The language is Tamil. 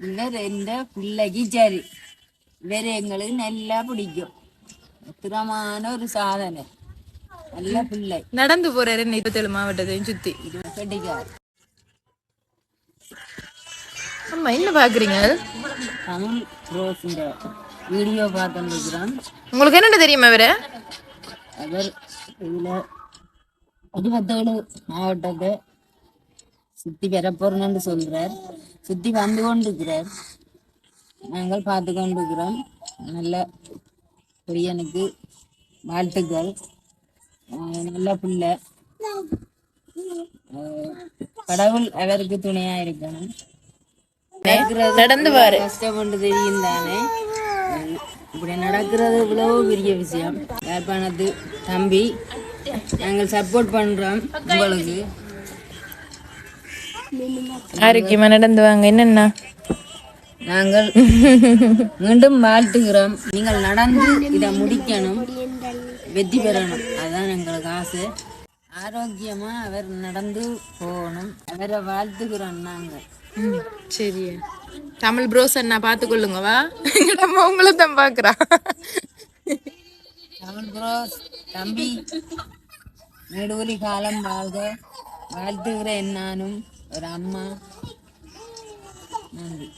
இன்னும் ரெண்டு பிள்ளைக்கு சரி வேற எங்களுக்கு நல்லா பிடிக்கும் அற்புதமான ஒரு சாதனை நல்ல பிள்ளை நடந்து போறாரு இருபத்தி ஏழு மாவட்டத்தையும் சுத்தி கட்டிக்கார் அம்மா என்ன பாக்குறீங்க தமிழ் ரோஸின் வீடியோ பார்த்துருக்கிறோம் உங்களுக்கு சுத்தி பெற போறேன்னு சொல்றார். சுத்தி வந்து கொண்டிருக்கிறார். நாங்கள் பார்த்து கொண்டிருக்கிறோம். நல்ல பெரியனுக்கு வாழ்த்துக்கள். நல்ல பிள்ளை. கடவுள் அவருக்கு துணையா இருக்கணும். நடந்து. கஷ்டப்பட்டு தெரியும் தானே? இப்படி நடக்கிறது இவ்வளவு பெரிய விஷயம். யாழ்ப்பாணத்து தம்பி. நாங்கள் சப்போர்ட் பண்றோம் உங்களுக்கு ஆரோக்கியமா நடந்து வாங்க. என்னென்ன? நாங்கள் மீண்டும் வாழ்த்துகிறோம். நீங்கள் நடந்து இதை முடிக்கணும். வெற்றி பெறணும். அதுதான் எங்களுக்கு ஆசை. ஆரோக்கியமா அவர் நடந்து போகணும். அவரை வாழ்த்துகிறோம் நாங்கள். சரி தமிழ் ப்ரோஸ் அண்ணா பார்த்து கொள்ளுங்க வா. நம்ம உங்களை தான் பாக்குறா தமிழ் ப்ரோஸ் தம்பி நெடுவலி காலம் வாழ்க. வாழ்த்துகிறேன் நானும். ஒரு அம்மா நன்றி